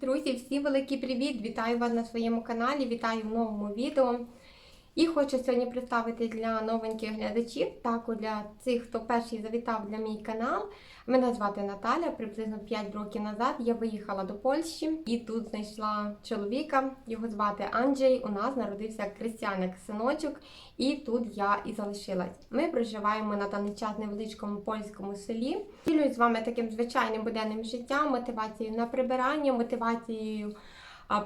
Друзі, всім великий привіт! Вітаю вас на своєму каналі, вітаю в новому відео. І хочу сьогодні представити для новеньких глядачів, також для цих, хто перший завітав для мій канал. Мене звати Наталя. Приблизно 5 років назад я виїхала до Польщі і тут знайшла чоловіка. Його звати Анджей. У нас народився крестяник синочок, і тут я і залишилась. Ми проживаємо на даний час невеличкому польському селі. Ділюсь з вами таким звичайним буденним життям, мотивацією на прибирання, мотивацією.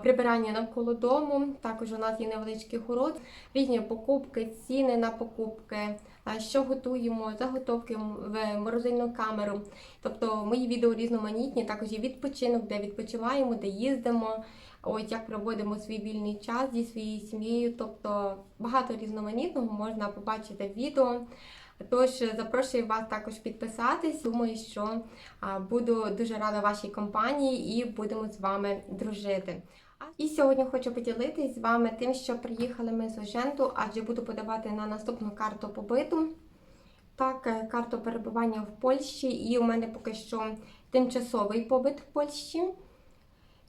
Прибирання навколо дому, також у нас є невеличкий город, різні покупки, ціни на покупки, що готуємо, заготовки в морозильну камеру. Тобто мої відео різноманітні, також є відпочинок, де відпочиваємо, де їздимо, ось як проводимо свій вільний час зі своєю сім'єю. Тобто багато різноманітного можна побачити в відео. Тож запрошую вас також підписатись. Думаю, що буду дуже рада вашій компанії і будемо з вами дружити. І сьогодні хочу поділитись з вами тим, що приїхали ми з Оженту, адже буду подавати на наступну карту побиту. Так, е, карту перебування в Польщі, і у мене поки що тимчасовий побит в Польщі.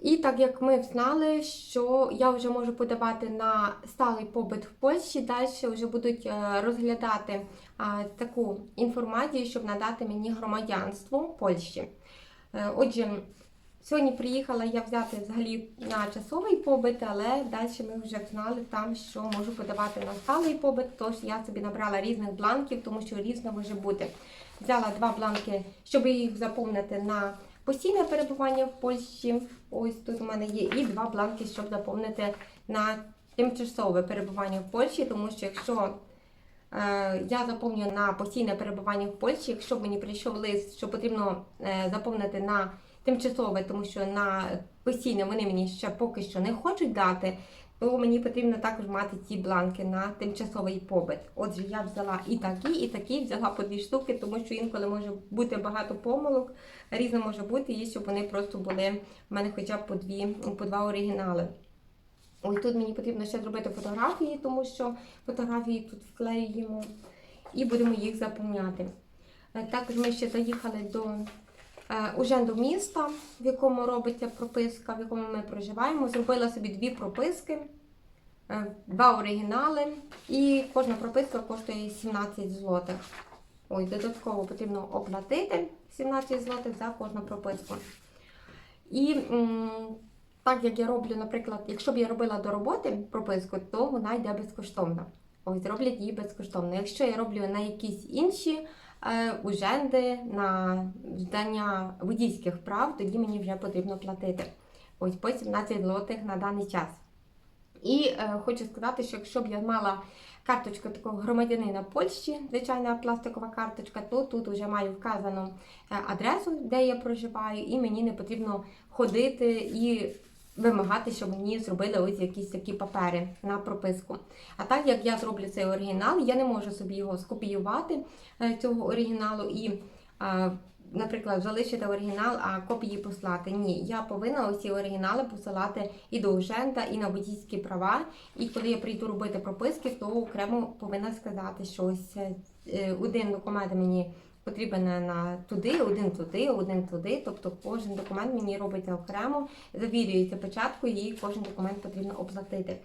І так як ми знали, що я вже можу подавати на сталий побит в Польщі, далі вже будуть е, розглядати таку інформацію, щоб надати мені громадянство Польщі. Е, Отже, сьогодні приїхала я взяти взагалі на часовий побит, але далі ми вже знали там, що можу подавати на сталий побит, тож я собі набрала різних бланків, тому що різно може бути. Взяла два бланки, щоб їх заповнити на постійне перебування в Польщі. Ось тут у мене є і два бланки, щоб заповнити на тимчасове перебування в Польщі, тому що якщо е, я заповню на постійне перебування в Польщі, якщо мені прийшов лист, що потрібно е, заповнити на тимчасове, тому що на постійне вони мені ще поки що не хочуть дати, то мені потрібно також мати ці бланки на тимчасовий побит. Отже, я взяла і такі, і такі, взяла по дві штуки, тому що інколи може бути багато помилок, різно може бути, і щоб вони просто були в мене хоча б по дві, по два оригінали. Ось тут мені потрібно ще зробити фотографії, тому що фотографії тут вклеюємо і будемо їх заповняти. Е, Також ми ще заїхали до Уженду міста, в якому робиться прописка, в якому ми проживаємо. Зробила собі дві прописки, е, два оригінали, і кожна прописка коштує 17 злотих. Ось, додатково потрібно оплатити 17 злотих за кожну прописку. І так як я роблю, наприклад, якщо б я робила до роботи прописку, то вона йде безкоштовно. Ось роблять її безкоштовно. Якщо я роблю на якісь інші е, уженди, на здання водійських прав, тоді мені вже потрібно платити. Ось по 17 злотих на даний час. І е, хочу сказати, що якщо б я мала карточку такого громадянина Польщі, звичайна пластикова карточка, то тут вже маю вказану е, адресу, де я проживаю, і мені не потрібно ходити і вимагати, щоб мені зробили ось якісь такі папери на прописку. А так як я зроблю цей оригінал, я не можу собі його скопіювати е, цього оригіналу і. Наприклад, залишити оригінал, а копії послати. Ні, я повинна ось оригінали посилати і до Ужента, і на водійські права. І коли я прийду робити прописки, то окремо повинна сказати, що ось е, один документ мені потрібен на туди, один туди, один туди. Тобто кожен документ мені робиться окремо, завірюється початку, і кожен документ потрібно оплатити.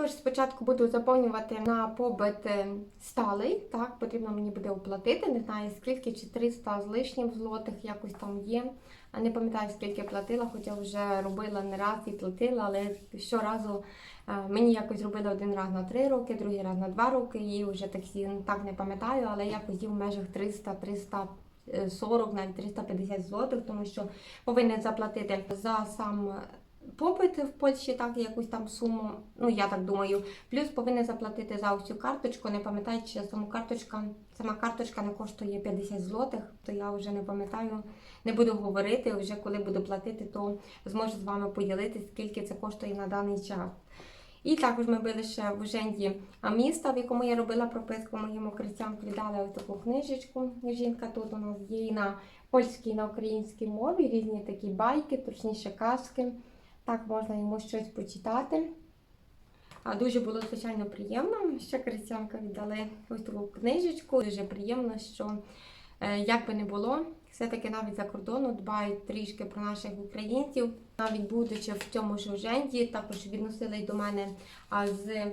Тож спочатку буду заповнювати на побит е, сталий, так, потрібно мені буде оплатити, не знаю скільки, чи 300 з лишнім злотих якось там є. А Не пам'ятаю, скільки платила, хоча вже робила не раз і платила, але щоразу е, мені якось зробили один раз на 3 роки, другий раз на 2 роки, і вже таксі ну, так не пам'ятаю, але якось є в межах 300 340 навіть 350 злотих, тому що повинен заплатити за сам попит в Польщі, так якусь там суму. Ну я так думаю. Плюс повинен заплатити за цю карточку. Не пам'ятаю, чи саму карточка, сама карточка не коштує 50 злотих, то я вже не пам'ятаю. Не буду говорити. Вже коли буду платити, то зможу з вами поділитися, скільки це коштує на даний час. І також ми були ще в Уженді міста, в якому я робила прописку моїм укриттям, віддали ось таку книжечку. Жінка тут у нас є і на польській, і на українській мові, різні такі байки, точніше казки. Так можна йому щось почитати. А дуже було звичайно приємно, що крестянка віддали ось таку книжечку. Дуже приємно, що е, як би не було, все-таки навіть за кордону дбають трішки про наших українців. Навіть будучи в цьому ж Уженді, також відносились до мене з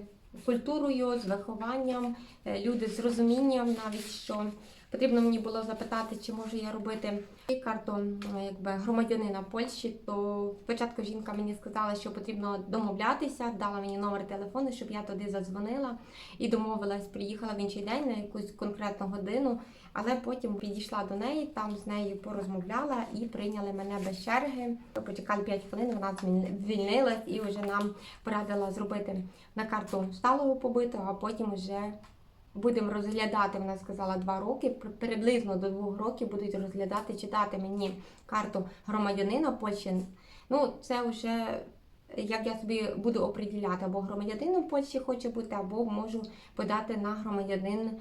культурою, з вихованням, е, люди з розумінням, навіть що потрібно мені було запитати, чи можу я робити карту якби громадянина Польщі. То спочатку жінка мені сказала, що потрібно домовлятися, дала мені номер телефону, щоб я туди задзвонила і домовилась, приїхала в інший день на якусь конкретну годину. Але потім підійшла до неї, там з нею порозмовляла і прийняли мене без черги. Почекали 5 хвилин, вона звільни- звільнилась і вже нам порадила зробити на карту сталого побиту, а потім вже будемо розглядати. Вона сказала два роки. Приблизно до двох років будуть розглядати, читати мені карту громадянина Польщі. Ну, це вже як я собі буду оприділяти, або громадянином Польщі хочу бути, або можу подати на громадянин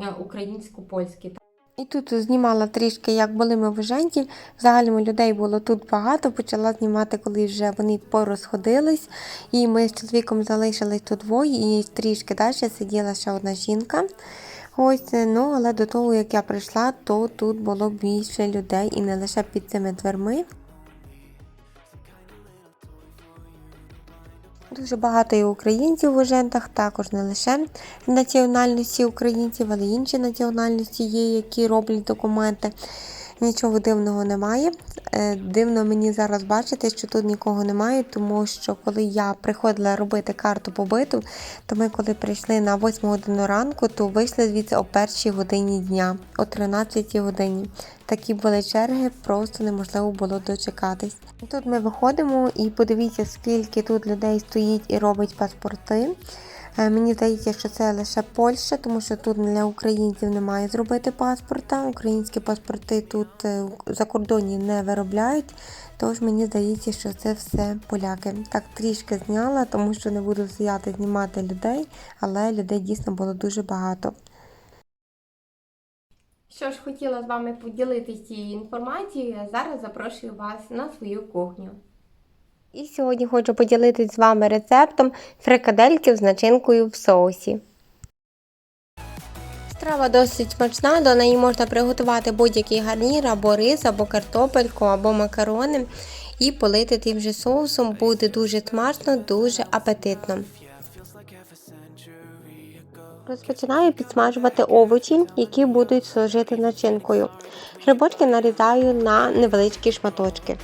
е, українсько-польський. І тут знімала трішки, як були ми в Уженті. Взагалі людей було тут багато. Почала знімати, коли вже вони порозходились. І ми з чоловіком залишились тут двоє, і трішки далі сиділа ще одна жінка. Ось, ну але до того, як я прийшла, то тут було більше людей і не лише під цими дверми. Дуже багато і українців в Ужентах, також не лише національності українців, але й інші національності є, які роблять документи. Нічого дивного немає. Е, Дивно мені зараз бачити, що тут нікого немає, тому що коли я приходила робити карту побиту, то ми коли прийшли на 8 годину ранку, то вийшли звідси о першій годині дня, о 13 годині. Такі були черги, просто неможливо було дочекатись. Тут ми виходимо і подивіться, скільки тут людей стоїть і робить паспорти. Е, Мені здається, що це лише Польща, тому що тут для українців немає зробити паспорта. Українські паспорти тут е, за кордоні не виробляють. Тож мені здається, що це все поляки. Так трішки зняла, тому що не буду стояти знімати людей, але людей дійсно було дуже багато. Що ж, хотіла з вами поділитися цією інформацією, а зараз запрошую вас на свою кухню. І сьогодні хочу поділитися з вами рецептом фрикадельків з начинкою в соусі. Страва досить смачна, до неї можна приготувати будь-який гарнір, або рис, або картопельку, або макарони. І полити тим же соусом буде дуже смачно, дуже апетитно. Розпочинаю підсмажувати овочі, які будуть служити начинкою. Грибочки нарізаю на невеличкі шматочки.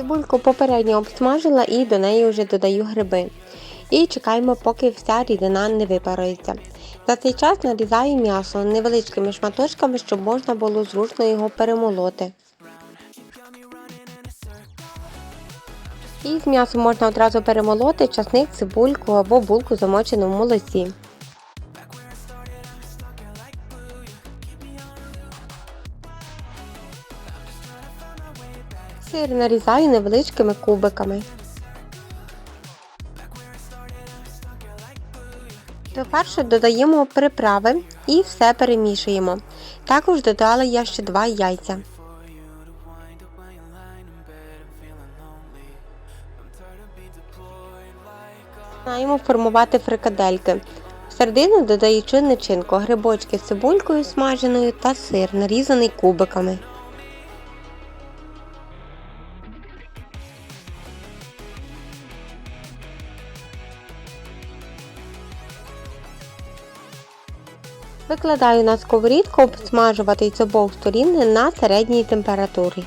Цибульку попередньо обсмажила і до неї вже додаю гриби. І чекаємо, поки вся рідина не випарується. За цей час нарізаю м'ясо невеличкими шматочками, щоб можна було зручно його перемолоти. І з м'ясом можна одразу перемолоти часник, цибульку або булку замочену в молоці. Сир нарізаю невеличкими кубиками. До фаршу додаємо приправи і все перемішуємо. Також додала я ще два яйця. Починаємо формувати фрикадельки. В середину додаючи начинку, грибочки з цибулькою смаженою та сир, нарізаний кубиками. Викладаю на сковорідку обсмажувати з обох сторін на середній температурі.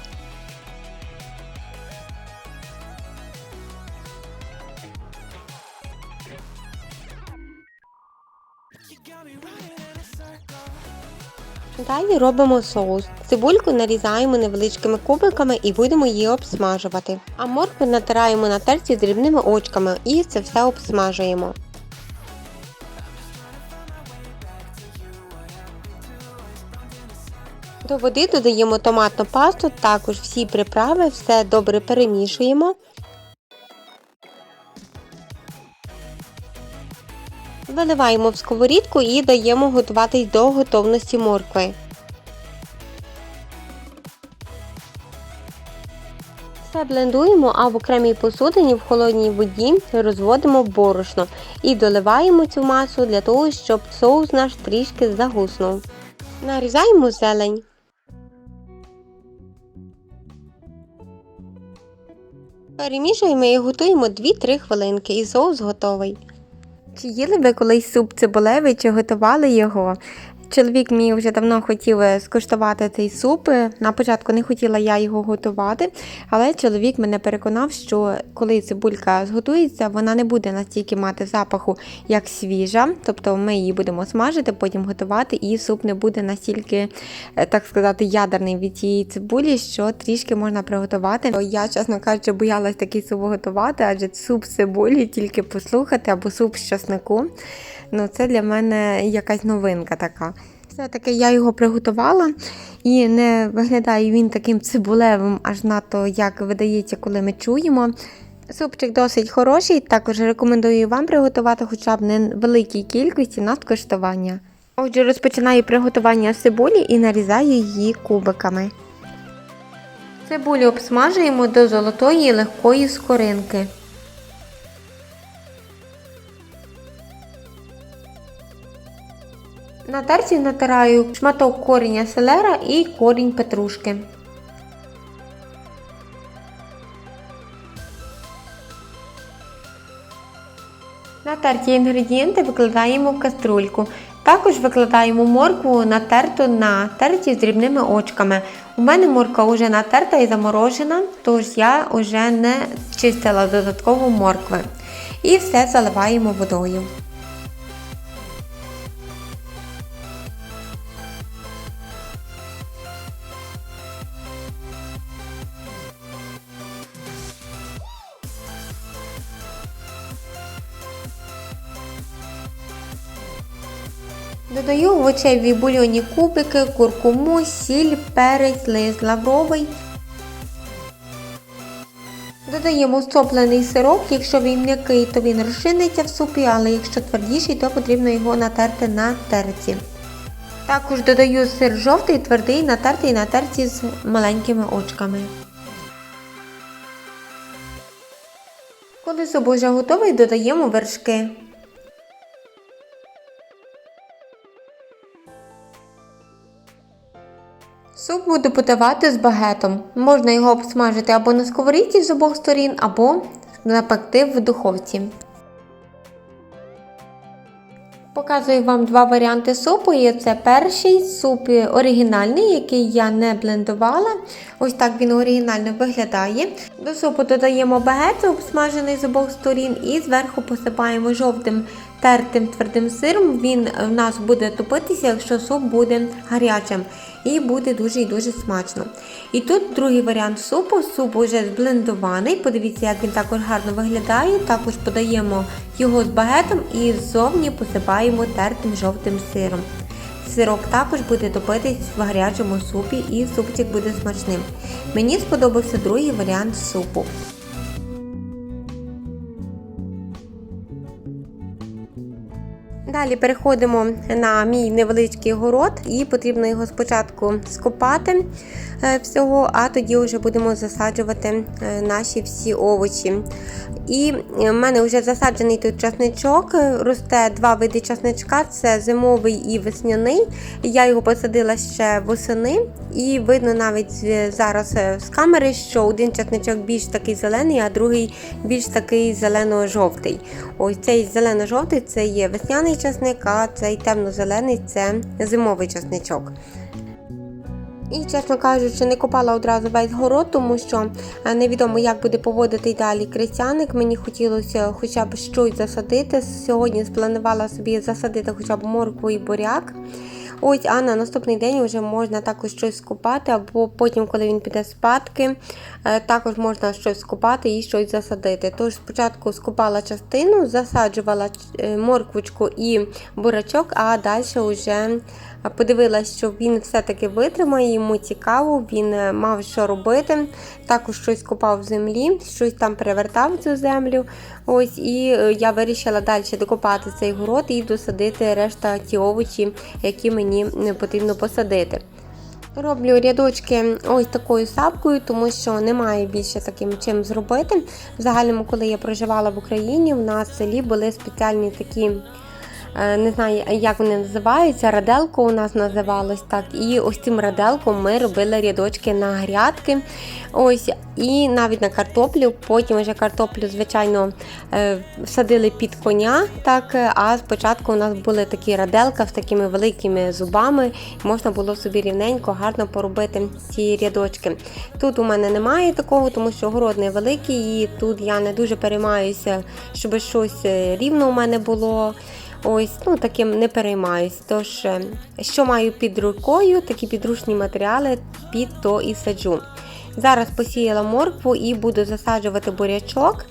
Далі робимо соус. Цибульку нарізаємо невеличкими кубиками і будемо її обсмажувати. А моркву натираємо на терці дрібними очками і це все обсмажуємо. До води додаємо томатну пасту, також всі приправи, все добре перемішуємо. Виливаємо в сковорідку і даємо готуватись до готовності моркви. Все блендуємо, а в окремій посудині в холодній воді розводимо борошно і доливаємо цю масу для того, щоб соус наш трішки загуснув. Нарізаємо зелень. Перемішуємо і готуємо 2-3 хвилинки, і соус готовий. Чи їли ви колись суп цибулевий, чи готували його? Чоловік мій вже давно хотів е, скуштувати цей суп. Е, На початку не хотіла я його готувати, але чоловік мене переконав, що коли цибулька зготується, вона не буде настільки мати запаху, як свіжа. Тобто ми її будемо смажити, потім готувати, і суп не буде настільки, е, так сказати, ядерний від цієї цибулі, що трішки можна приготувати. Я, чесно кажучи, боялась такий суп готувати, адже суп з цибулі тільки послухати або суп з часнику. Ну, це для мене якась новинка така. Все-таки я його приготувала і не виглядає він таким цибулевим, аж надто, як видається, коли ми чуємо. Супчик досить хороший, також рекомендую вам приготувати хоча б не великій кількості на скуштування. Отже, розпочинаю приготування цибулі і нарізаю її кубиками. Цибулю обсмажуємо до золотої легкої скоринки. На терці натираю шматок коріння селера і корінь петрушки. Натерті інгредієнти викладаємо в каструльку. Також викладаємо моркву натерту на терці з дрібними очками. У мене морква вже натерта і заморожена, тож я вже не чистила додатково моркви. І все заливаємо водою. Додаю овочеві бульйонні кубики, куркуму, сіль, перець, лист лавровий. Додаємо стоплений сироп, якщо він м'який, то він розчиниться в супі, але якщо твердіший, то потрібно його натерти на терці. Також додаю сир жовтий, твердий, натертий на терці з маленькими очками. Коли суп вже готовий, додаємо вершки. Суп буду подавати з багетом. Можна його обсмажити або на сковорідці з обох сторін, або напекти в духовці. Показую вам два варіанти супу. І це перший суп оригінальний, який я не блендувала. Ось так він оригінально виглядає. До супу додаємо багет, обсмажений з обох сторін, і зверху посипаємо жовтим тертим твердим сиром. Він в нас буде топитися, якщо суп буде гарячим. І буде дуже і дуже смачно. І тут другий варіант супу. Суп вже зблендований. Подивіться, як він також гарно виглядає. Також подаємо його з багетом і ззовні посипаємо тертим жовтим сиром. Сирок також буде топитись в гарячому супі і супчик буде смачним. Мені сподобався другий варіант супу. Далі переходимо на мій невеличкий город, і потрібно його спочатку скопати всього, а тоді вже будемо засаджувати е, наші всі овочі. І в мене вже засаджений тут часничок, росте два види часничка це зимовий і весняний. Я його посадила ще восени, і видно навіть зараз е, з камери, що один часничок більш такий зелений, а другий більш такий зелено-жовтий. Ось цей зелено-жовтий це є весняний часник, а цей темно-зелений це зимовий часничок. І, чесно кажучи, не копала одразу весь город, тому що е, невідомо, як буде поводити далі крестяник. Мені хотілося хоча б щось засадити. Сьогодні спланувала собі засадити хоча б моркву і буряк. Ось, а на наступний день вже можна також щось скупати, або потім, коли він піде спадки, е, також можна щось скупати і щось засадити. Тож спочатку скупала частину, засаджувала е, морквочку і бурачок, а далі вже подивилася, що він все-таки витримає, йому цікаво, він е, мав що робити. Також щось копав в землі, щось там перевертав цю землю. Ось, І я вирішила далі докопати цей город і досадити решта ті овочі, які мені потрібно посадити. Роблю рядочки ось такою сапкою, тому що немає більше таким чим зробити. В загальному, коли я проживала в Україні, в нас в селі були спеціальні такі. Е, Не знаю, як вони називаються, раделко у нас називалось так. І ось цим раделком ми робили рядочки на грядки. Ось, і навіть на картоплю. Потім вже картоплю, звичайно, е, садили під коня. Так, а спочатку у нас були такі раделка з такими великими зубами. Можна було собі рівненько, гарно поробити ці рядочки. Тут у мене немає такого, тому що город невеликий, і тут я не дуже переймаюся, щоб щось е, рівно у мене було. Ось, ну таким не переймаюсь. Тож, е, що маю під рукою, такі підручні матеріали під то і саджу. Зараз посіяла моркву і буду засаджувати бурячок.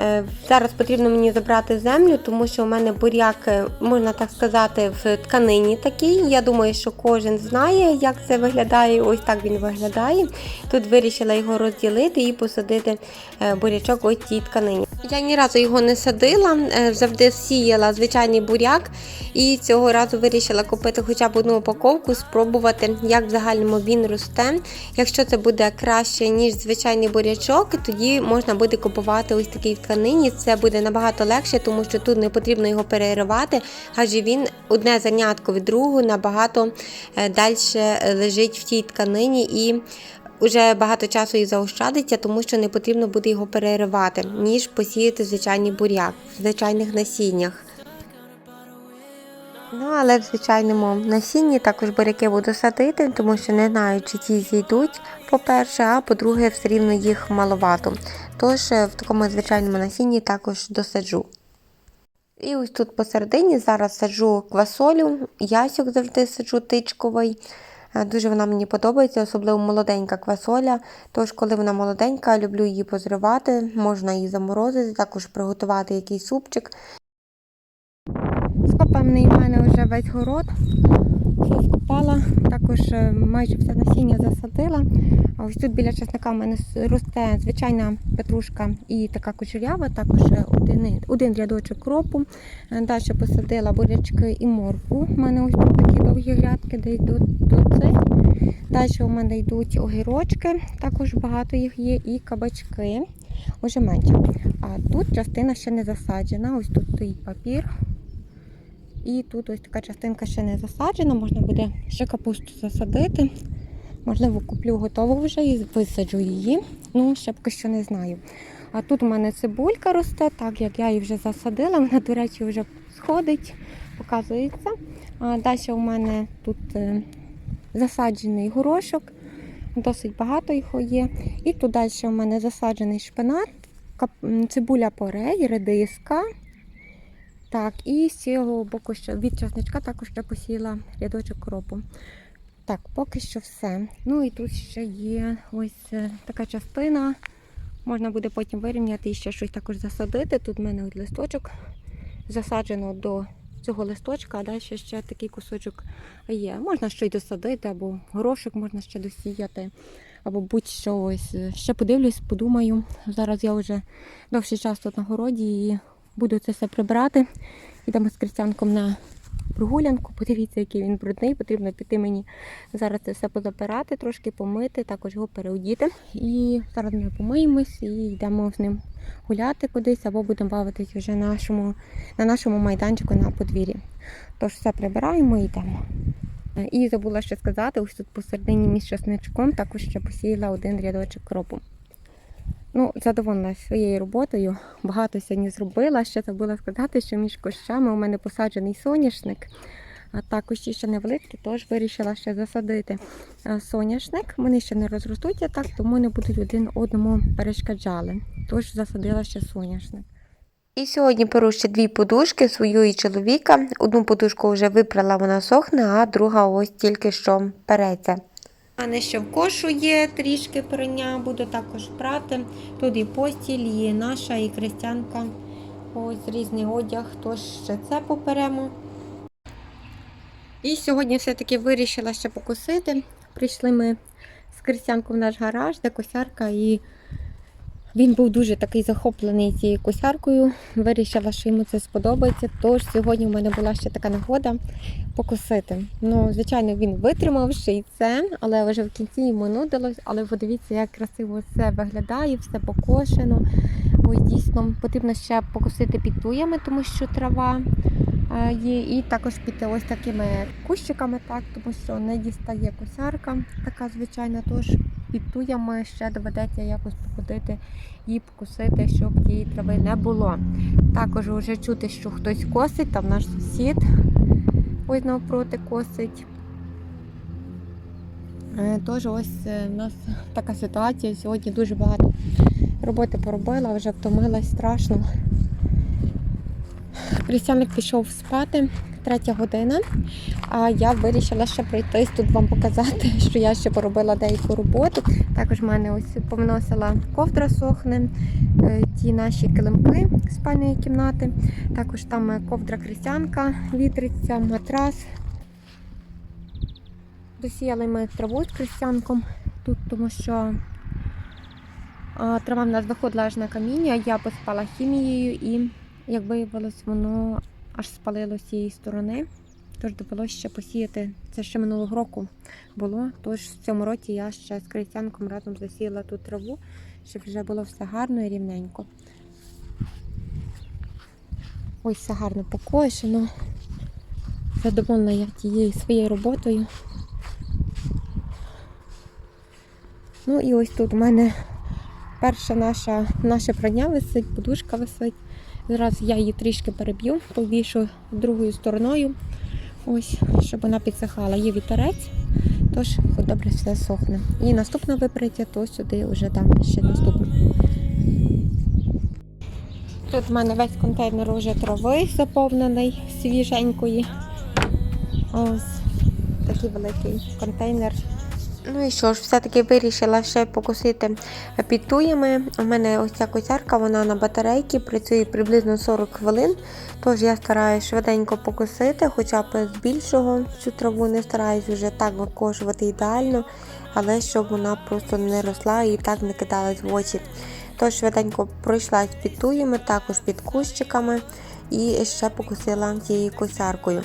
Е, Зараз потрібно мені забрати землю, тому що у мене буряк, е, можна так сказати, в тканині такий. Я думаю, що кожен знає, як це виглядає. Ось так він виглядає. Тут вирішила його розділити і посадити е, бурячок ось цій тканині. Я ні разу його не садила, завжди сіяла звичайний буряк. І цього разу вирішила купити хоча б одну упаковку, спробувати, як в загальному він росте. Якщо це буде краще, ніж звичайний бурячок, тоді можна буде купувати ось такий в тканині. Це буде набагато легше, тому що тут не потрібно його переривати, адже він одне зернятко від другого набагато далі лежить в тій тканині і вже багато часу і заощадиться, тому що не потрібно буде його переривати, ніж посіяти звичайний буряк в звичайних насіннях. Ну, але в звичайному насінні також буряки буду садити, тому що не знаю, чи ті зійдуть, по-перше, а по-друге, все рівно їх маловато. Тож е, в такому звичайному насінні також досаджу. І ось тут посередині зараз саджу квасолю, ясюк завжди саджу тичковий. Е, Дуже вона мені подобається, особливо молоденька квасоля. Тож, коли вона молоденька, люблю її позривати, можна її заморозити, також приготувати якийсь супчик. Скопаний в мене вже весь город. Все скопала, також е, майже все насіння засадила. А ось тут біля чесника в мене росте звичайна петрушка і така кучерява, також е, один, один рядочок кропу. Е, Далі посадила бурячки і моркву. У мене ось тут такі довгі грядки, де йдуть до цих. Далі у мене йдуть огірочки, також багато їх є, і кабачки, уже менше. А тут частина ще не засаджена. Ось тут стоїть папір. І тут ось така частинка ще не засаджена, можна буде ще капусту засадити. Можливо, куплю готову вже і висаджу її. Ну, ще поки що не знаю. А тут у мене цибулька росте, так як я її вже засадила, вона, до речі, вже сходить, показується. А далі у мене тут е, засаджений горошок, досить багато його є. І тут далі у мене засаджений шпинат, цибуля порей, редиска. Так, і з цього боку ще від часничка також ще посіяла рядочок кропу. Так, поки що все. Ну і тут ще є ось е, така частина. Можна буде потім вирівняти і ще щось також засадити. Тут в мене от листочок засаджено до цього листочка, а далі ще такий кусочок є. Можна щось досадити, або горошок можна ще досіяти, або будь-що ось. Е, Ще подивлюсь, подумаю. Зараз я вже довший час тут на городі і буду це все прибирати. Йдемо з Кристянком на прогулянку. Подивіться, який він брудний. Потрібно піти мені зараз це все позапирати, трошки помити, також його переодіти. І зараз ми помиємось і йдемо з ним гуляти кудись, або будемо бавитись вже нашому, на нашому майданчику на подвір'ї. Тож все прибираємо і йдемо. І забула ще сказати, ось тут посередині між часничком також ще посіяла один рядочок кропу. Ну, задоволена своєю роботою. Багато сьогодні зробила. Ще забула сказати, що між кущами у мене посаджений соняшник. А так кущі ще невеликі, тож вирішила ще засадити е, соняшник. Вони ще не розростуться так, тому не будуть один одному перешкоджали. Тож засадила ще соняшник. І сьогодні беру ще дві подушки свою і чоловіка. Одну подушку вже випрала, вона сохне, а друга ось тільки що переться. У мене ще в кошу є трішки прийня, буду також прати. Тут і постіль, і наша, і крестянка. Ось різний одяг, тож ще це поперемо. І сьогодні все-таки вирішила ще покусити. Прийшли ми з крестянку в наш гараж, де косярка і Він був дуже такий захоплений цією косяркою. Вирішила, що йому це сподобається. Тож сьогодні в мене була ще така нагода покосити. Ну, звичайно, він витримав ще й це, але вже в кінці йому нудилось. Але подивіться, як красиво все виглядає, все покошено. Ось дійсно потрібно ще покосити під туями, тому що трава е, є. І також піти ось такими кущиками, так, тому що не дістає косярка, така звичайна. Тож під туями ще доведеться якось походити і покусити, щоб тієї трави не було. Також вже чути, що хтось косить, там наш сусід ось навпроти косить. Е, Тож ось е, в нас така ситуація. Сьогодні дуже багато роботи поробила, вже втомилась страшно. Крістяник пішов спати, третя година. А я вирішила ще пройтись тут вам показати, що я ще поробила деяку роботу. Також в мене ось повносила ковдра сохне, е, ті наші килимки спальної кімнати. Також там ковдра крістянка, вітриця, матрас. Досіяли ми траву з крістянком тут, тому що трава в нас виходила аж на каміння, я поспала хімією і, як виявилось, воно аж спалило з цієї сторони. Тож довелося ще посіяти. Це ще минулого року було. Тож в цьому році я ще з крейцянком разом засіяла ту траву, щоб вже було все гарно і рівненько. Ось все гарно покошено. Задоволена я тією своєю роботою. Ну і ось тут у мене перша наша, наше прання висить, подушка висить. Зараз я її трішки переб'ю, повішу другою стороною. Ось, щоб вона підсихала. Є вітерець, тож добре все сохне. І наступне виприття, то сюди вже дам ще наступне. Тут в мене весь контейнер уже трави заповнений свіженької. Ось такий великий контейнер. Ну і що ж, все-таки вирішила ще покусити під туями. У мене ось ця косярка, вона на батарейці, працює приблизно 40 хвилин. Тож я стараюся швиденько покусити, хоча б більшого цю траву не стараюсь вже так викошувати ідеально, але щоб вона просто не росла і так не кидалась в очі. Тож швиденько пройшлась під туями, також під кущиками і ще покусила цією косяркою.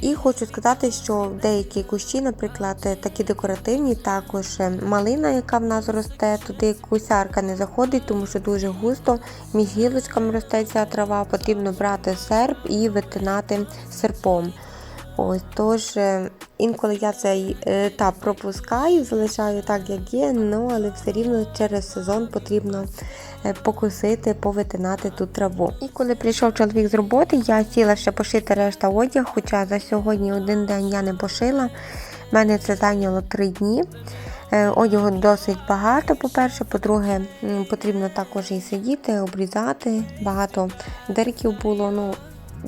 І хочу сказати, що деякі кущі, наприклад, такі декоративні, також малина, яка в нас росте, туди кусярка не заходить, тому що дуже густо між гілочками росте ця трава, потрібно брати серп і витинати серпом. Ось, тож е, інколи я цей етап пропускаю, залишаю так, як є, ну але все рівно через сезон потрібно е, покусити, повитинати ту траву. І коли прийшов чоловік з роботи, я сіла ще пошити решта одяг, хоча за сьогодні один день я не пошила. У мене це зайняло три дні. Е, Одягу досить багато, по-перше, по-друге, потрібно також і сидіти, обрізати. Багато дирків було. Ну,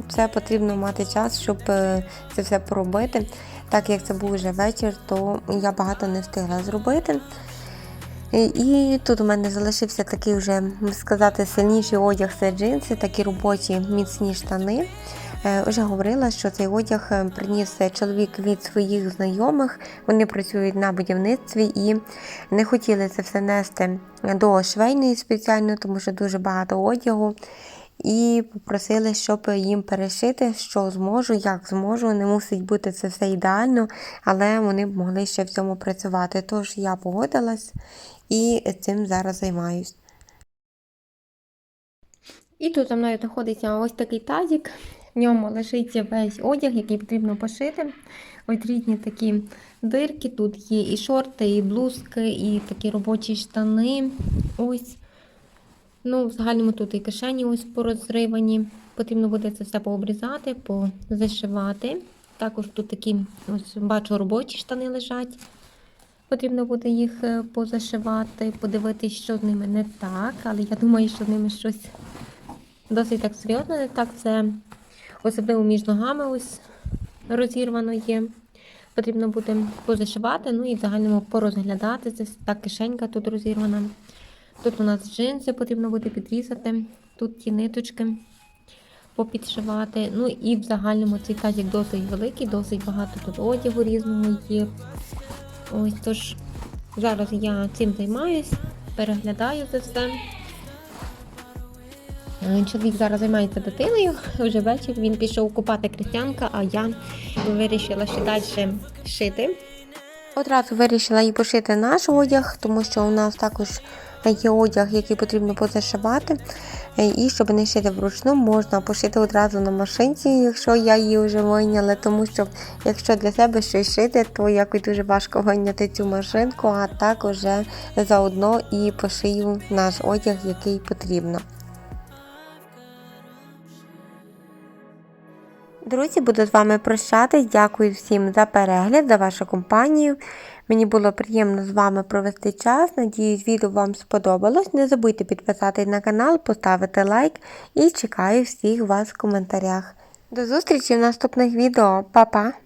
це потрібно мати час, щоб е, це все поробити. Так як це був вже вечір, то я багато не встигла зробити. І- тут у мене залишився такий вже, сказати, сильніший одяг це джинси, такі робочі міцні штани. Е, Вже говорила, що цей одяг е, приніс чоловік від своїх знайомих. Вони працюють на будівництві і не хотіли це все нести до швейної спеціально, тому що дуже багато одягу. І попросили, щоб їм перешити, що зможу, як зможу. Не мусить бути це все ідеально, але вони б могли ще в цьому працювати. Тож я погодилась і цим зараз займаюсь. І тут за мною знаходиться ось такий тазик. В ньому лишиться весь одяг, який потрібно пошити. Ось різні такі дирки. Тут є і шорти, і блузки, і такі робочі штани. Ось. Ну, в загальному тут і кишені ось порозривані. Потрібно буде це все пообрізати, позашивати. Також тут такі, ось бачу, робочі штани лежать. Потрібно буде їх е, позашивати, подивитися, що з ними не так. Але я думаю, що з ними щось досить так серйозно не так. Це особливо між ногами ось розірвано є. Потрібно буде позашивати, ну і в загальному порозглядати. Це та кишенька тут розірвана. Тут у нас джинси потрібно буде підрізати. Тут ті ниточки попідшивати. Ну і в загальному цей тазик досить великий, досить багато тут одягу різного є. Ось тож зараз я цим займаюсь, переглядаю це все. Е, Чоловік зараз займається дитиною. Вже вечір він пішов купати крестянка, а я вирішила ще далі шити. Одразу вирішила і пошити наш одяг, тому що у нас також є одяг, який потрібно позашивати. Е, І щоб не шити вручну, можна пошити одразу на машинці, якщо я її вже вийняла, тому що якщо для себе щось шити, то якось дуже важко вийняти цю машинку, а так уже заодно і пошию наш одяг, який потрібно. Друзі, буду з вами прощатись. Дякую всім за перегляд, за вашу компанію. Мені було приємно з вами провести час. Надіюсь, відео вам сподобалось. Не забудьте підписатись на канал, поставити лайк і чекаю всіх вас в коментарях. До зустрічі в наступних відео. Па-па!